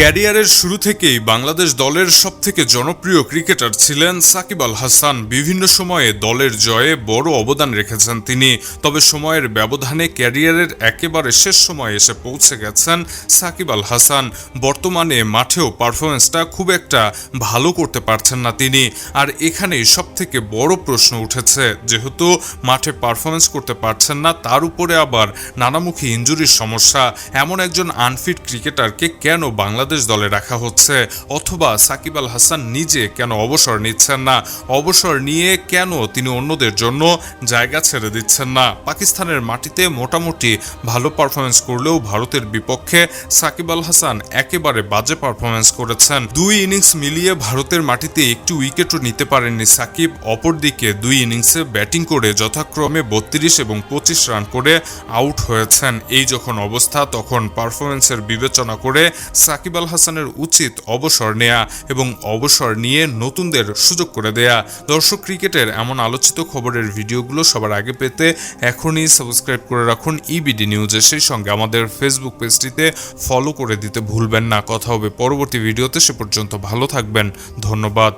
ক্যারিয়ারের শুরু থেকেই বাংলাদেশ দলের সবথেকে জনপ্রিয় ক্রিকেটার ছিলেন সাকিব আল হাসান। বিভিন্ন সময়ে দলের জয়ে বড় অবদান রেখেছেন তিনি। তবে সময়ের ব্যবধানে ক্যারিয়ারের একেবারে শেষ সময়ে এসে পৌঁছে গেছেন সাকিব আল হাসান। বর্তমানে মাঠেও পারফরমেন্সটা খুব একটা ভালো করতে পারছেন না তিনি। আর এখানেই সবথেকে বড় প্রশ্ন উঠেছে, যেহেতু মাঠে পারফরমেন্স করতে পারছেন না, তার উপরে আবার নানামুখী ইঞ্জুরির সমস্যা। এমন একজন আনফিট ক্রিকেটারকে কেন বাংলাদেশ দলে রাখা হচ্ছে, অথবা সাকিব আল হাসান নিজে কেন অবসর নিচ্ছেন না? অবসর নিয়ে কেন তিনি অন্যদের জন্য জায়গা ছেড়ে দিচ্ছেন না? পাকিস্তানের মাটিতে মোটামুটি ভালো পারফরমেন্স করলেও ভারতের বিপক্ষে সাকিব আল হাসান একেবারে বাজে পারফরমেন্স করেছেন। দুই ইনিংস মিলিয়ে ভারতের মাটিতে একটি উইকেটও নিতে পারেননি সাকিব। অপরদিকে দুই ইনিংসে ব্যাটিং করে যথাক্রমে বত্রিশ এবং পঁচিশ রান করে আউট হয়েছেন। এই যখন অবস্থা, তখন পারফরমেন্সের বিবেচনা করে সাকিব আল হাসানের উচিত অবসর নেয়া এবং অবসর নিয়ে নতুনদের সুযোগ করে দেয়া। দর্শক ক্রিকেটের এমন আলোচিত খবরের ভিডিওগুলো সবার আগে পেতে এখনই সাবস্ক্রাইব করে রাখুন ইবিডি নিউজে সেই সঙ্গে আমাদের ফেসবুক পেজটিতে ফলো করে দিতে ভুলবেন না। কথা হবে পরবর্তী ভিডিওতে, সে পর্যন্ত ভালো থাকবেন। ধন্যবাদ।